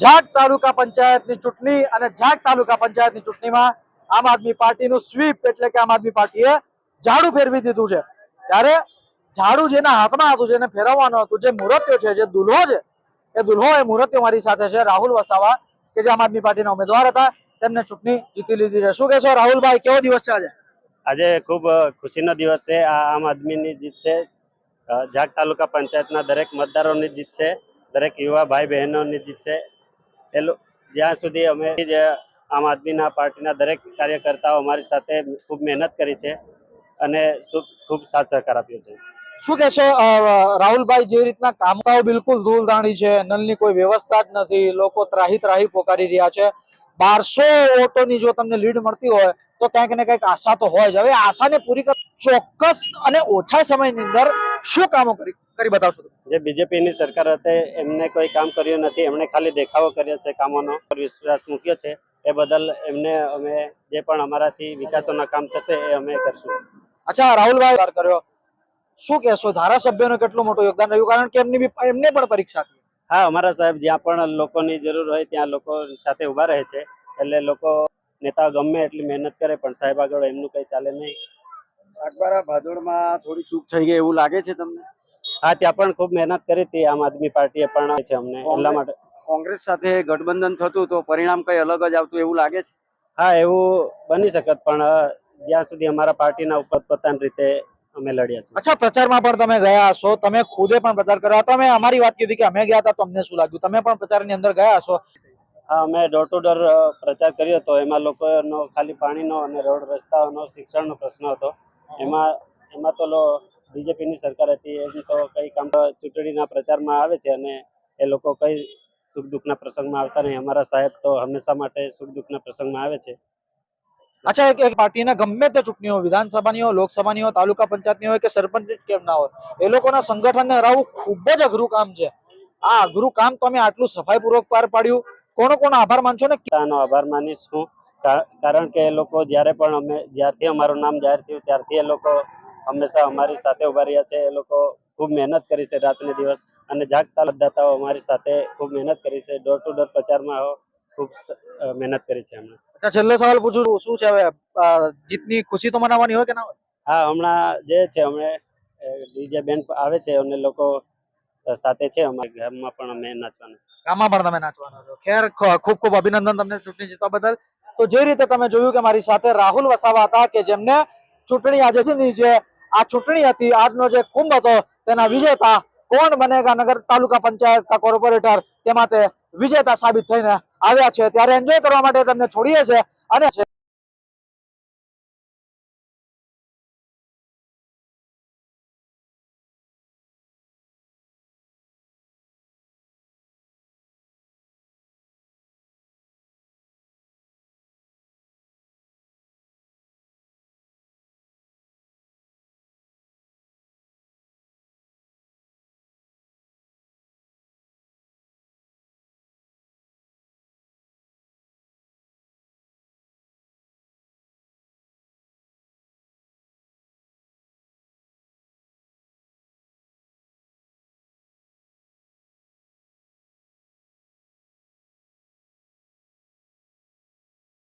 ઝાક તાલુકા પંચાયતની ચૂંટણી અને જાટ તાલુકા પંચાયતની ચૂંટણીમાં આમ આદમી પાર્ટીનું સ્વીપ એટલે કે આમ આદમી પાર્ટીએ ઝાડુ ફેરવી દીધું છે. ત્યારે ઝાડુ જેના હાથમાં હતું, જેને ફેરવવાનું હતું, જે મુહૂર્ત્યો છે, જે દુલ્હો છે, એ દુલ્હો એ મુહૂર્ત્યો મારી સાથે છે, રાહુલ વસાવા, કે જે આમ આદમી પાર્ટીના ઉમેદવાર હતા, તેમને ચૂંટણી જીતી લીધી છે. શું કહેશો? રાહુલભાઈ, કેવો દિવસ છે આજે? આજે ખૂબ ખુશીનો દિવસ છે. આ આમ આદમીની જીત છે. ઝાટ તાલુકા પંચાયતના દરેક મતદારોની જીત છે. દરેક યુવા ભાઈ બહેનોની જીત છે. એ જ્યાં સુધી અમે જે આમ આદમીના પાર્ટીના દરેક કાર્યકર્તાઓ અમારી સાથે ખૂબ મહેનત કરી છે અને ખૂબ સાથ સહકાર આપ્યો છે. શું કે છે રાહુલભાઈ, જે રીતના કામકાઓ બિલકુલ ધૂળધાણી છે, નલની કોઈ વ્યવસ્થા જ નથી, લોકો ત્રાહી ત્રાહી પોકારી રહ્યા છે. બારસો ઓટોની જો તમને લીડ મળતી હોય, તો ક્યાંક ને કંઈક આશા તો હોય જ. હવે આશાને પૂરી ચોક્કસ અને ઓછા સમયની અંદર શું કામો કરી કરી બતાવશો? જે બીજેપીની સરકાર હતી એમને કોઈ કામ કર્યું નથી એમણે ખાલી દેખાવો કર્યો છે કામોનો પર વિશ્વાસ મૂક્યો છે એ બદલ એમને અમે જે પણ અમારાથી વિકાસોના કામ થશે એ અમે કરશું. અચ્છા રાહુલભાઈ કર્યો. શું કહેશો ધારાસભ્યનું કેટલું મોટું યોગદાન રહ્યું? કારણ કે એમની બી એમને પણ પરીક્ષા હા અમારા સાહેબ જ્યાં પણ લોકોની જરૂર હોય ત્યાં લોકો સાથે ઊભા રહે છે એટલે લોકો નેતા ગમે એટલી મહેનત કરે પણ સાહેબ આગળ એમનું કંઈ ચાલે નહીં. સાગબારા ભાદોડમાં થોડી ચૂક થઈ ગઈ એવું લાગે છે તમને? હા ત્યાં પણ ખૂબ મહેનત કરી હતી આમ આદમી પાર્ટીએ પણ છે અમને એટલા માટે. કોંગ્રેસ સાથે ગઠબંધન થતું તો પરિણામ કઈ અલગ જ આવતું એવું લાગે છે? હા એવું બની શકત પણ જ્યાં સુધી અમારા પાર્ટીના ઉપર પોતાની રીતે અમે લડ્યા છીએ. અચ્છા પ્રચારમાં પણ તમે ગયા હશો તમે ખુદે પણ પ્રચાર કર્યો તમે અમારી વાત કીધી કે અમે ગયા હતા તો અમને શું લાગ્યું? તમે પણ પ્રચારની અંદર ગયા હશો? હા અમે ડોર ટુ ડોર પ્રચાર કર્યો હતો. એમાં લોકોનો ખાલી પાણીનો અને રોડ રસ્તાઓનો શિક્ષણનો પ્રશ્ન હતો. એમાં એમાં તો લો બીજેપીની સરકાર હતી એમ તો કઈ કામ ચૂંટણીના પ્રચારમાં આવે છે અને એ લોકો કઈ સુખ દુઃખના પ્રસંગમાં આવતા નહીં. અમારા સાહેબ તો હંમેશા માટે સુખ દુઃખના પ્રસંગમાં આવે છે. અચ્છા એક એક પાર્ટીના ગમે તે ચૂંટણી હોય વિધાનસભાની હોય લોકસભાની હોય તાલુકા પંચાયતની હોય કે સરપંચ કેમ ના હોય એ લોકોના સંગઠનને હરાવવું ખૂબ જ અઘરું કામ છે. આ અઘરું કામ તમે આટલું સફાઈપૂર્વક પાર પાડ્યું. કોનો કોનો આભાર માનશો ને? નો આભાર માનીશ હું. કારણ કે એ લોકો જ્યારે પણ અમે જ્યારથી અમારું નામ જાહેર થયું ત્યારથી એ લોકો હંમેશા અમારી સાથે ઊભા રહ્યા છે. એ લોકો ખૂબ મહેનત કરી છે રાત ને દિવસ અને જાગતા મતદાતાઓ અમારી સાથે ખૂબ મહેનત કરી છે. ડોર ટુ ડોર પ્રચારમાં ખૂબ મહેનત કરી છે એમણે. અચ્છા છેલ્લો સવાલ પૂછું શું છે હવે? જીતની ખુશી તો મનાવવાની હોય કે ના હોય? હા હમણાં જે છે હમણે ડીજે બેન્ડ આવે છે અને લોકો સાથે છે અમારા ગામમાં પણ અમે નાચવાનું. ગામમાં પણ તમે નાચવાના છો. ખેર ખૂબ ખૂબ અભિનંદન તમને ચૂંટણી જીતવા બદલ. તો જે રીતે તમે જોયું કે મારી સાથે રાહુલ વસાવા હતા કે જેમને ચૂંટણી આજે છે ને જે આ ચૂંટણી હતી, આજનો જે કુંભ હતો, તેના વિજેતા કોણ બનેગા નગર તાલુકા પંચાયત કા કોર્પોરેટર, તેમાં તે વિજેતા સાબિત થઈને આવ્યા છે. ત્યારે એન્જોય કરવા માટે તમને છોડીએ છે અને